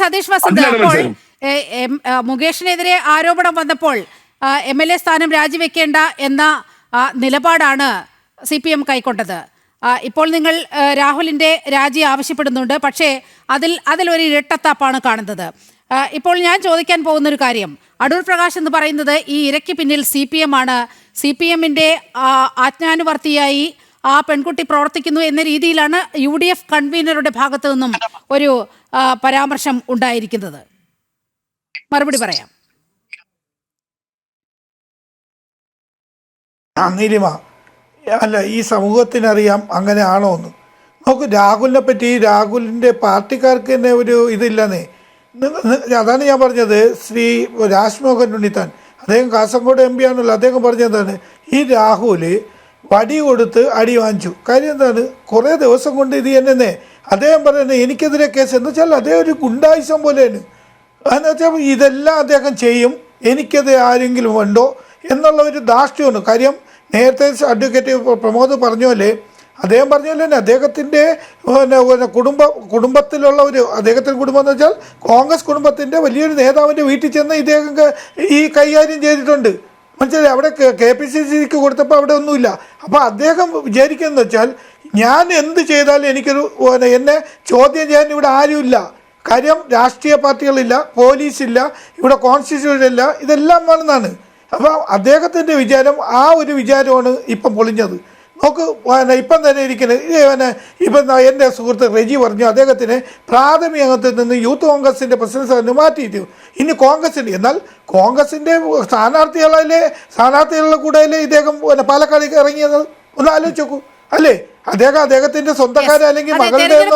സതീഷ് വസന്ത് അപ്പോൾ മുകേഷിനെതിരെ ആരോപണം വന്നപ്പോൾ എം എൽ എ സ്ഥാനം രാജിവെക്കേണ്ട എന്ന നിലപാടാണ് സി പി എം കൈക്കൊണ്ടത്. ഇപ്പോൾ നിങ്ങൾ രാഹുലിന്റെ രാജി ആവശ്യപ്പെടുന്നുണ്ട്. പക്ഷേ അതിൽ അതിൽ ഒരു ഇരട്ടത്താപ്പാണ് കാണുന്നത്. ഇപ്പോൾ ഞാൻ ചോദിക്കാൻ പോകുന്ന ഒരു കാര്യം. അടൂർ പ്രകാശ് എന്ന് പറയുന്നത് ഈ ഇരയ്ക്ക് പിന്നിൽ സി പി എം ആണ്. സി പി എമ്മിന്റെ ആജ്ഞാനുവർത്തിയായി ആ പെൺകുട്ടി പ്രവർത്തിക്കുന്നു എന്ന രീതിയിലാണ് യു ഡി എഫ് കൺവീനറുടെ ഭാഗത്തു നിന്നും ഒരു പരാമർശം ഉണ്ടായിരിക്കുന്നത്. മറുപടി പറയാം. നീലിമ അല്ല ഈ സമൂഹത്തിനറിയാം അങ്ങനെ ആണോ എന്ന്. നോക്ക് രാഹുലിനെ പറ്റി രാഹുലിന്റെ പാർട്ടിക്കാർക്ക് തന്നെ ഒരു ഇതില്ലെന്നേ. അതാണ് ഞാൻ പറഞ്ഞത്. ശ്രീ രാജ്മോഹൻ ഉണ്ണിത്താൻ അദ്ദേഹം കാസർഗോഡ് എം പി ആണല്ലോ അദ്ദേഹം പറഞ്ഞതാണ് ഈ രാഹുൽ വടി കൊടുത്ത് അടി വാങ്ങിച്ചു. കാര്യം എന്താണ്? കുറേ ദിവസം കൊണ്ട് ഇത് തന്നെ അദ്ദേഹം പറയുന്നത് എനിക്കെതിരെ കേസ്. എന്ന് വെച്ചാൽ അദ്ദേഹം ഒരു ഗുണ്ടായുസം പോലെയാണ്. അതെന്ന് വെച്ചാൽ ഇതെല്ലാം അദ്ദേഹം ചെയ്യും. എനിക്കത് ആരെങ്കിലും ഉണ്ടോ എന്നുള്ള ഒരു ധാർഷ്ട്യമാണ്. കാര്യം നേരത്തെ അഡ്വക്കേറ്റ് പ്രമോദ് പറഞ്ഞ പോലെ അദ്ദേഹം പറഞ്ഞ പോലെ തന്നെ അദ്ദേഹത്തിന്റെ പിന്നെ കുടുംബ കുടുംബത്തിലുള്ള ഒരു അദ്ദേഹത്തിന്റെ കുടുംബം എന്ന് വെച്ചാൽ കോൺഗ്രസ് കുടുംബത്തിന്റെ വലിയൊരു നേതാവിന്റെ വീട്ടിൽ ചെന്ന് ഇദ്ദേഹം ഈ കൈകാര്യം ചെയ്തിട്ടുണ്ട്. മനസ്സിലായി? അവിടെ കെ പി സി സിക്ക് കൊടുത്തപ്പോൾ അവിടെ ഒന്നുമില്ല. അപ്പോൾ അദ്ദേഹം വിചാരിക്കുന്നത് വെച്ചാൽ ഞാൻ എന്ത് ചെയ്താലും എനിക്കൊരു എന്നെ ചോദ്യം ചെയ്യാൻ ഇവിടെ ആരുമില്ല. കാര്യം രാഷ്ട്രീയ പാർട്ടികളില്ല പോലീസില്ല ഇവിടെ കോൺസ്റ്റിറ്റ്യൂഷൻ ഇല്ല ഇതെല്ലാം വേണമെന്നാണ്. അപ്പോൾ അദ്ദേഹത്തിന്റെ വിചാരം ആ ഒരു വിചാരമാണ് ഇപ്പം പൊളിഞ്ഞത്. നോക്ക് പിന്നെ ഇപ്പം തന്നെ ഇരിക്കുന്നത് പിന്നെ ഇപ്പം എന്റെ സുഹൃത്ത് റെജി പറഞ്ഞു അദ്ദേഹത്തിന് പ്രാഥമിക അംഗത്തിൽ നിന്ന് യൂത്ത് കോൺഗ്രസിന്റെ പ്രസിഡന്റ് സ്ഥാനം മാറ്റിയിട്ടു. ഇനി കോൺഗ്രസിന്റെ എന്നാൽ കോൺഗ്രസിന്റെ സ്ഥാനാർത്ഥികളിലെ സ്ഥാനാർത്ഥികളുടെ കൂടെയല്ലേ ഇദ്ദേഹം പിന്നെ ഇറങ്ങിയത് ഒന്ന് ആലോചിച്ച് നോക്കൂ. അല്ലേ? അദ്ദേഹം അദ്ദേഹത്തിന്റെ സ്വന്തക്കാരെ അല്ലെങ്കിൽ മകളുടെ ഒരു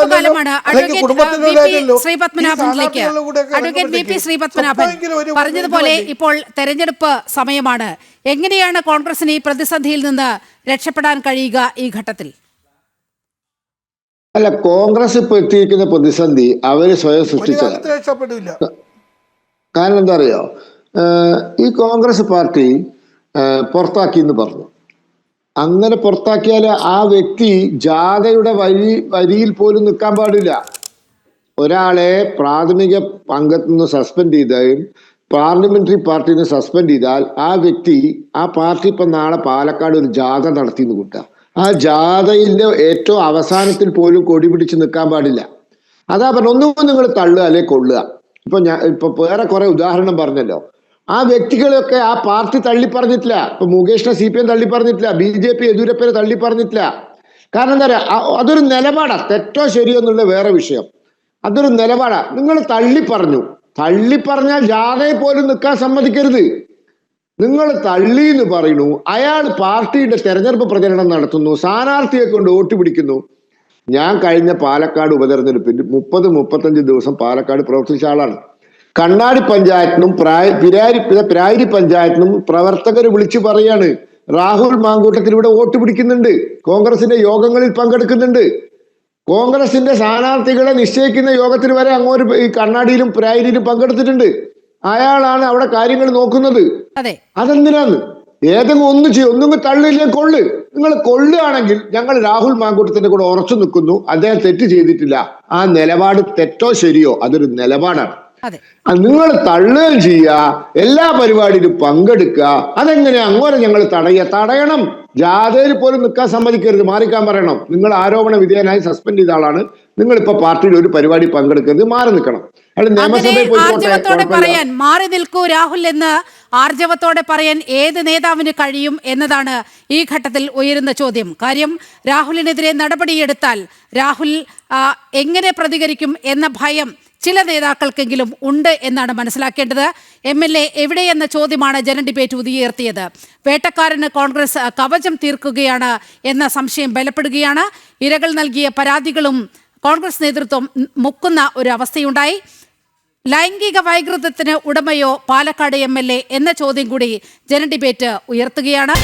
പറഞ്ഞതുപോലെ ഇപ്പോൾ തെരഞ്ഞെടുപ്പ് സമയമാണ്. എങ്ങനെയാണ് കോൺഗ്രസിന് ഈ പ്രതിസന്ധിയിൽ നിന്ന് രക്ഷപ്പെടാൻ കഴിയുക ഈ ഘട്ടത്തിൽ? അല്ല കോൺഗ്രസ് ഇപ്പൊ എത്തിയിരിക്കുന്ന പ്രതിസന്ധി അവർ സ്വയം സൃഷ്ടിച്ച സൃഷ്ടിച്ചതാണ്. കാരണം എന്താ അറിയോ? ഈ കോൺഗ്രസ് പാർട്ടി പുറത്താക്കി എന്ന് പറഞ്ഞു. അങ്ങനെ പുറത്താക്കിയാൽ ആ വ്യക്തി ജാഥയുടെ വരി വരിയിൽ പോലും നിൽക്കാൻ പാടില്ല. ഒരാളെ പ്രാഥമിക അംഗത്തു നിന്ന് സസ്പെൻഡ് ചെയ്താലും പാർലമെന്ററി പാർട്ടിയിൽ നിന്ന് സസ്പെൻഡ് ചെയ്താൽ ആ വ്യക്തി ആ പാർട്ടി ഇപ്പൊ നാളെ പാലക്കാട് ഒരു ജാഥ നടത്തി എന്ന് കൂട്ടുക ആ ജാഥയിലെ ഏറ്റവും അവസാനത്തിൽ പോലും കൊടി പിടിച്ച് നിൽക്കാൻ പാടില്ല. അതാ പറഞ്ഞ ഒന്നും നിങ്ങൾ തള്ളുക അല്ലെ കൊള്ളുക. ഇപ്പൊ ഞാൻ ഇപ്പൊ വേറെ കുറെ ഉദാഹരണം പറഞ്ഞല്ലോ. ആ വ്യക്തികളെയൊക്കെ ആ പാർട്ടി തള്ളി പറഞ്ഞിട്ടില്ല ഇപ്പൊ മുകേഷിനെ സി പി എം തള്ളി പറഞ്ഞിട്ടില്ല ബി ജെ പി യെദ്യൂരപ്പനെ തള്ളി പറഞ്ഞിട്ടില്ല കാരണം എന്താ പറയാ അതൊരു നിലപാടാ. തെറ്റോ ശരിയോ എന്നുള്ള വേറെ വിഷയം. അതൊരു നിലപാടാ. നിങ്ങൾ തള്ളി പറഞ്ഞു തള്ളി പറഞ്ഞാൽ ജാഥയെ പോലും നിൽക്കാൻ സമ്മതിക്കരുത്. നിങ്ങൾ തള്ളി എന്ന് പറയുന്നു. അയാൾ പാർട്ടിയുടെ തെരഞ്ഞെടുപ്പ് പ്രചരണം നടത്തുന്നു. സ്ഥാനാർത്ഥിയെ കൊണ്ട് വോട്ട് പിടിക്കുന്നു. ഞാൻ കഴിഞ്ഞ പാലക്കാട് ഉപതെരഞ്ഞെടുപ്പിൽ മുപ്പത് മുപ്പത്തഞ്ച് ദിവസം പാലക്കാട് പ്രവർത്തിച്ച ആളാണ്. കണ്ണാടി പഞ്ചായത്തിനും പ്രായ പിരാരി പിരാരി പഞ്ചായത്തിനും പ്രവർത്തകർ വിളിച്ചു പറയാണ്. രാഹുൽ മാങ്കൂട്ടത്തിൽ ഇവിടെ വോട്ട് പിടിക്കുന്നുണ്ട്. കോൺഗ്രസിന്റെ യോഗങ്ങളിൽ പങ്കെടുക്കുന്നുണ്ട്. കോൺഗ്രസിന്റെ സ്ഥാനാർത്ഥികളെ നിശ്ചയിക്കുന്ന യോഗത്തിൽ വരെ അങ്ങോട്ട് ഈ കണ്ണാടിയിലും പ്രായരിയിലും പങ്കെടുത്തിട്ടുണ്ട്. അയാളാണ് അവിടെ കാര്യങ്ങൾ നോക്കുന്നത്. അതെ. അതെന്തിനാന്ന്? ഏതെങ്കിലും ഒന്ന് ചെയ്യും. ഒന്നും തള്ളില്ലേ കൊള്ളു. നിങ്ങൾ കൊള്ളുകയാണെങ്കിൽ ഞങ്ങൾ രാഹുൽ മാങ്കൂട്ടത്തിന്റെ കൂടെ ഉറച്ചു നിൽക്കുന്നു. അദ്ദേഹം തെറ്റ് ചെയ്തിട്ടില്ല. ആ നിലപാട് തെറ്റോ ശരിയോ അതൊരു നിലപാടാണ്. അതെ. നിങ്ങൾ തള്ളുകയും ചെയ്യുക എല്ലാ പരിപാടിയിലും പങ്കെടുക്കുക അതെങ്ങനെ അങ്ങോട്ട് ഞങ്ങൾ തടയുക തടയണം. ജാഥയിൽ പോലും നിൽക്കാൻ സമ്മതിക്കരുത് മാറിക്കാൻ പറയണം. നിങ്ങൾ ആരോപണ വിധേയനായി സസ്പെൻഡ് ചെയ്ത ആളാണ്. നിങ്ങൾ ഇപ്പൊ പാർട്ടിയിൽ ഒരു പരിപാടി പങ്കെടുക്കരുത് മാറി നിൽക്കണം. ആർജവത്തോടെ പറയാൻ മാറി നിൽക്കൂ രാഹുൽ എന്ന് ആർജവത്തോടെ പറയാൻ ഏത് നേതാവിന് കഴിയും എന്നതാണ് ഈ ഘട്ടത്തിൽ ഉയരുന്ന ചോദ്യം. കാര്യം രാഹുലിനെതിരെ നടപടിയെടുത്താൽ രാഹുൽ എങ്ങനെ പ്രതികരിക്കും എന്ന ഭയം ചില നേതാക്കൾക്കെങ്കിലും ഉണ്ട് എന്നാണ് മനസ്സിലാക്കേണ്ടത്. എം എൽ എ എവിടെയെന്ന ചോദ്യമാണ് ജന ഡിബേറ്റ് ഉയർത്തിയത്. വേട്ടക്കാരന് കോൺഗ്രസ് കവചം തീർക്കുകയാണ് എന്ന സംശയം ബലപ്പെടുകയാണ്. ഇരകൾ നൽകിയ പരാതികളും കോൺഗ്രസ് നേതൃത്വം മുക്കുന്ന ഒരു അവസ്ഥയുണ്ടായി. ലൈംഗിക വൈകൃതത്തിന് ഉടമയോ പാലക്കാട് എം എന്ന ചോദ്യം കൂടി ജന ഡിബേറ്റ് ഉയർത്തുകയാണ്.